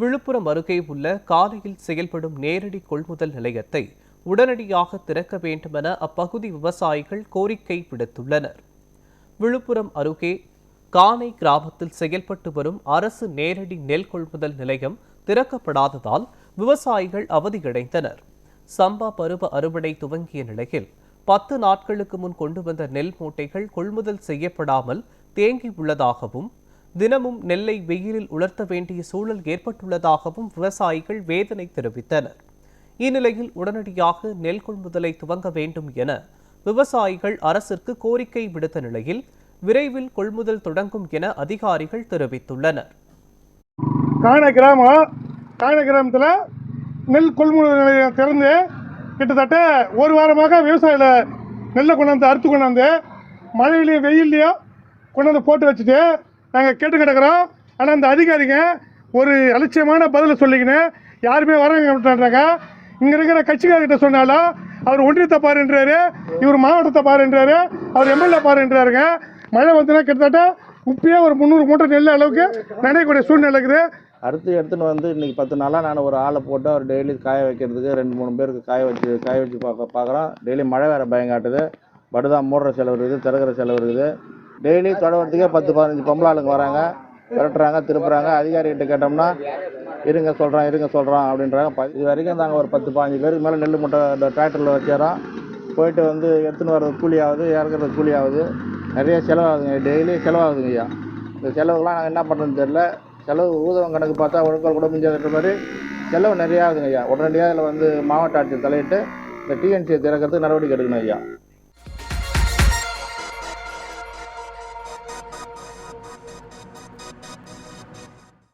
விழுப்புரம் அருகே உள்ள காலையில் செயல்படும் நேரடி கொள்முதல் நிலையத்தை உடனடியாக திறக்க வேண்டுமென அப்பகுதி விவசாயிகள் கோரிக்கை விடுத்துள்ளனர். விழுப்புரம் அருகே கானை கிராமத்தில் செயல்பட்டு வரும் அரசு நேரடி நெல் கொள்முதல் நிலையம் திறக்கப்படாததால் விவசாயிகள் அவதியடைந்தனர். சம்பா பருவ அறுவடை துவங்கிய நிலையில் பத்து நாட்களுக்கு முன் கொண்டு வந்த நெல் மூட்டைகள் கொள்முதல் செய்யப்படாமல் தேங்கி உள்ளதாகவும் தினமும் நெல்லை வெயிலில் உலர்த்த வேண்டிய சூழல் ஏற்பட்டுள்ளதாகவும் விவசாயிகள் வேதனை தெரிவித்தனர். இந்நிலையில் உடனடியாக நெல் கொள்முதலை துவங்க வேண்டும் என விவசாயிகள் அரசிற்கு கோரிக்கை விடுத்த நிலையில் விரைவில் கொள்முதல் தொடங்கும் என அதிகாரிகள் தெரிவித்துள்ளனர். காண கிராமம் காண கிராமத்தில் நெல் கொள்முதல் நிலையம் திறந்து கிட்டத்தட்ட ஒரு வாரமாக விவசாயில நெல்லை கொண்டாந்து அறுத்து கொண்டாந்து மழையிலையும் வெயில்லையும் கொண்டாந்து போட்டு வச்சுட்டு நாங்கள் கேட்டு கிடக்குறோம். ஆனால் அந்த அதிகாரிங்க ஒரு அலட்சியமான பதிலை சொல்லிக்கின்னு யாருமே வரங்க இங்கே இருக்கிற கட்சிக்காரர்கிட்ட சொன்னாலும் அவர் ஒன்றியத்தை பாருன்றாரு இவர் மாவட்டத்தை பாருன்றாரு அவர் எம்எல்ஏ பாருன்றாருங்க. மழை வந்துன்னா கிட்டத்தட்ட உப்பையே ஒரு முந்நூறு மூட்டை நெல் அளவுக்கு நினைக்கக்கூடிய சூழ்நிலை இருக்குது. அடுத்து எடுத்துன்னு வந்து இன்றைக்கி பத்து நாளாக நான் ஒரு ஆளை போட்டு அவர் டெய்லி காய வைக்கிறதுக்கு ரெண்டு மூணு பேருக்கு காய வச்சு காய வச்சு பார்க்க பார்க்குறோம் டெய்லி மழை வேறு பயங்காட்டுது. படுதா மூடுற செலவு இருக்குது திறக்கிற செலவு இருக்குது. டெய்லி தொடர்றதுக்கே பத்து பதினஞ்சு பொம்பளை ஆளுங்க வராங்க. விரட்டுறாங்க திருப்புறாங்க. அதிகாரிகிட்ட கேட்டோம்னா இருங்க சொல்கிறோம் இருங்க சொல்கிறோம் அப்படின்றாங்க. ப- இது வரைக்கும் நாங்கள் ஒரு பத்து பதினஞ்சு பேருக்கு மேலே நெல் மூட்டை இந்த டிராக்டரில் வச்சிடறோம் போயிட்டு வந்து எடுத்துன்னு வர்றது கூலி ஆகுது இறக்குறது கூலி ஆகுது நிறைய செலவாகுதுங்க டெய்லி செலவாகுதுங்க ஐயா. இந்த செலவுலாம் நாங்கள் என்ன பண்ணுறதுன்னு தெரில செலவு ஊதவம் கணக்கு பார்த்தா ஒழுங்கால் கூட மிஞ்சாதுன்ற மாதிரி செலவு நிறையா ஆகுதுங்க ஐயா. உடனடியாக இதில் வந்து மாவட்ட ஆட்சியர் தலையிட்டு இந்த டிஎன்சியை திறக்கிறதுக்கு நடவடிக்கை எடுக்கணும் ஐயா.